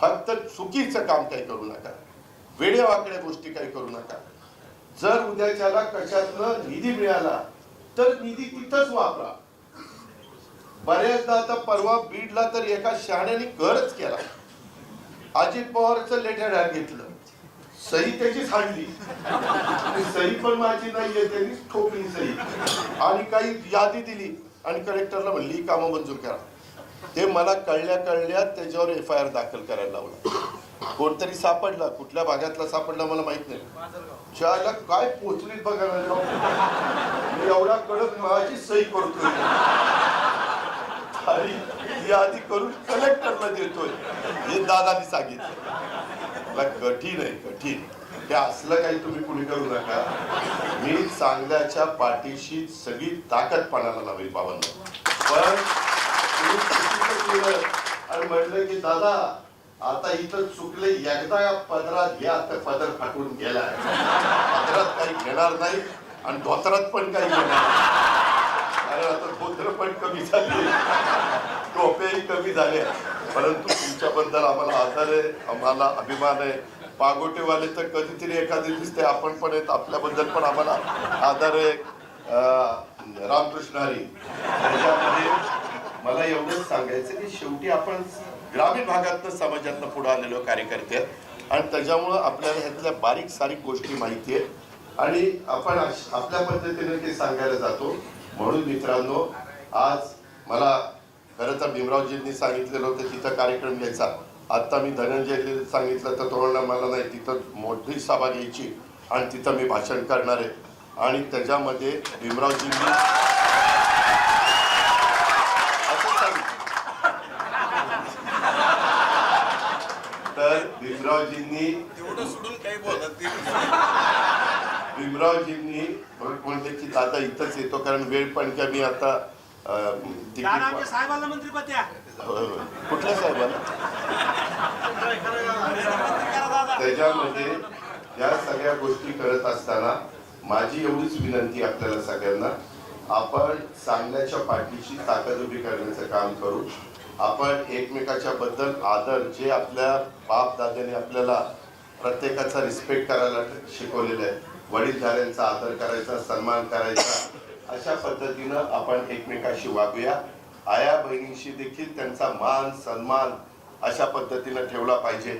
फक्त चुकीचं काम काही करू नका. वेड्यावाकड्या गोष्टी काही करू नका. जर उद्याच्याला कशातनं निधी मिळाला तर निधी तिथंच वापरा. बऱ्याचदा आता परवा बीडला तर एका शहाण्याने करच केला. अजित पवारचं लेटर हॅड घेतलं. सही त्याची सांडली सही पण माझी नाहीये त्यांनी ठोकली सही आणि काही यादी दिली. आणि कलेक्टरला म्हणली कामं मंजूर करा. ते मला कळल्या कळल्या त्याच्यावर एफ आय आर दाखल करायला लावला. कोणतरी सापडला कुठल्या भागातला सापडला मला माहीत नाही. ज्याला काय पोचलीत बघायला मी एवढा कडक माझी सही करतोय. आणि ही आधी करून कलेक्टरला देतोय. हे दादानी सांगितलं. कठीण आहे कठीण. हे असलं काही तुम्ही कुणी करू नका. मी चांगल्याच्या पाठीशी सगळी ताकद पाण्याला लावेल बाबांना. पण चुकीचं आणि म्हटलं की दादा आता इथं चुकले एकदा या पदरात घ्या तर पदर फाटून गेलाय. पदरात काही घेणार नाही आणि धोत्रात पण काही घेणार आता धोत्र पण कमी झाली. टोपेही कमी झाले. परंतु तुमच्याबद्दल आम्हाला आदर आहे आम्हाला अभिमान आहे. पागोटेवाले तर कधीतरी एखादी दिसते. आपण पण आहेत आपल्याबद्दल पण आम्हाला आदर आहे. अं, रामकृष्ण हरी. त्याच्यामध्ये मला एवढंच सांगायचं की शेवटी आपण ग्रामीण भागातनं समाजातनं पुढे आलेलो कार्यकर्ते आहेत. आणि त्याच्यामुळं आपल्याला ह्यातल्या बारीक सारीक गोष्टी माहिती आहेत. आणि आपण अश- आपल्या पद्धतीने ते सांगायला जातो. म्हणून मित्रांनो आज मला खरं तर भीमरावजींनी सांगितलेलं होतं तिथं कार्यक्रम घ्यायचा. आत्ता मी धनंजय सांगितलं तर तो मला नाही तिथं मोठी सभा घ्यायची आणि तिथं मी भाषण करणार आहे. आणि त्याच्यामध्ये भीमरावजींनी असं सांगितलं तर भीमरावजींनी सोडून काही बोलत भीमरावजींनी म्हणले की दादा इथंच येतो कारण वेळ पण कमी आता मंत्रीपद द्या होय, होय. कुठल्या मंत्री दादा त्याच्यामध्ये या सगळ्या गोष्टी करत असताना माझी एवढीच विनंती आपल्याला सगळ्यांना. आपण चांगल्याच्या पाठीशी ताकद उभी करण्याचं काम करू. आपण एकमेकाच्या बद्दल आदर जे आपल्या बाप आपल्याला प्रत्येकाचा रिस्पेक्ट करायला शिकवलेलं आहे. वडीलधाऱ्यांचा आदर करायचा सन्मान करायचा अशा पद्धतीनं आपण एकमेकाशी वागूया. आया बहिणीशी देखील त्यांचा मान सन्मान अशा पद्धतीनं ठेवला पाहिजे.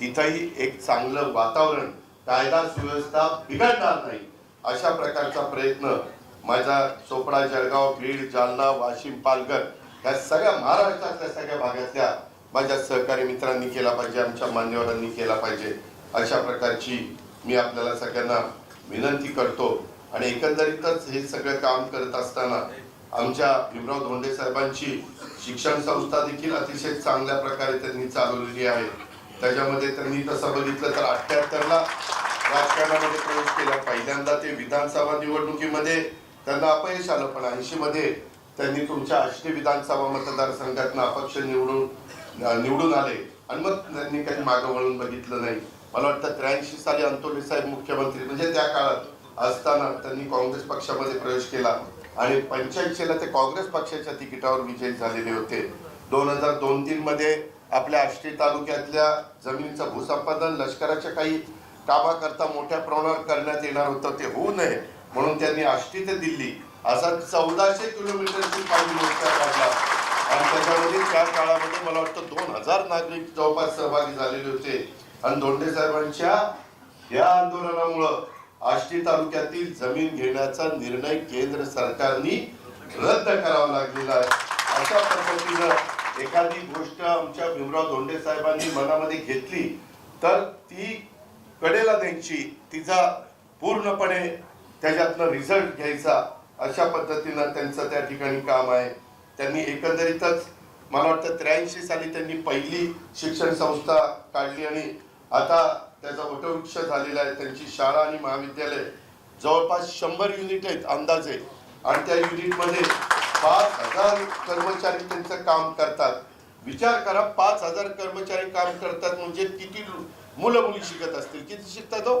तिथंही एक चांगलं वातावरण कायदा सुव्यवस्था बिघडणार नाही. अशा प्रकारचा प्रयत्न माझा चोपडा जळगाव बीड जालना वाशिम पालघर या सगळ्या महाराष्ट्रातल्या सगळ्या भागातल्या माझ्या सहकारी मित्रांनी केला पाहिजे आमच्या मान्यवरांनी केला पाहिजे. अशा प्रकारची मी आपल्याला सगळ्यांना विनंती करतो. आणि एकंदरीतच हे सगळं काम करत असताना आमच्या भीमराव धोंडे साहेबांची शिक्षण संस्था देखील अतिशय चांगल्या प्रकारे त्यांनी चालवलेली आहे. त्याच्यामध्ये त्यांनी तसं बघितलं तर अठ्ठ्याहत्तरला राजकारणामध्ये प्रवेश केला. पहिल्यांदा ते विधानसभा निवडणुकीमध्ये त्यांना अपयश आलं पण ऐंशी मध्ये त्यांनी तुमच्या आष्टी विधानसभा मतदारसंघातनं अपक्ष निवडून निवडून आले. आणि मग त्यांनी काही मागं वळून बघितलं नाही. मला वाटतं त्र्याऐंशी साली अंतोली साहेब मुख्यमंत्री म्हणजे त्या काळात असताना त्यांनी काँग्रेस पक्षामध्ये प्रवेश केला. आणि पंच्याऐंशीला ते काँग्रेस पक्षाच्या तिकिटावर विजयी झालेले होते. दोन हजार दोन तीनमध्ये आपल्या आष्टी तालुक्यातल्या जमिनीचं भूसंपादन लष्कराच्या काही कामाकरता मोठ्या प्रमाणावर करण्यात येणार होतं ते होऊ नये. म्हणून त्यांनी आष्टी ते दिल्ली असा चौदाशे किलोमीटरची पाणी मोर्चा काढला. आणि त्याच्यामध्ये त्या काळामध्ये मला वाटतं दोन हजार नागरिक जवळपास सहभागी झालेले होते. आणि धोंडे साहेबांच्या या आंदोलनामुळं आष्टी तालुक्यातील जमीन घेण्याचा निर्णय केंद्र सरकारनी रद्द करावा लागलेला आहे. अशा पद्धतीनं एखादी गोष्ट आमच्या भीमराव धोंडे साहेबांनी मनामध्ये घेतली तर ती कडेला द्यायची तिचा पूर्णपणे त्याच्यातनं रिझल्ट घ्यायचा. अशा पद्धतीनं त्यांचं त्या ठिकाणी काम आहे. त्यांनी एकंदरीतच मला वाटतं त्र्याऐंशी साली त्यांनी पहिली शिक्षण संस्था काढली आणि आता त्याचा वटवृक्ष झालेला आहे. त्यांची शाळा आणि महाविद्यालय जवळपास शंभर युनिट आहेत अंदाजे. आणि त्या युनिटमध्ये पाच हजार कर्मचारी त्यांचं काम करतात. विचार करा पाच हजार कर्मचारी काम करतात म्हणजे किती मुलं मुली शिकत असतील? किती शिकतात हो?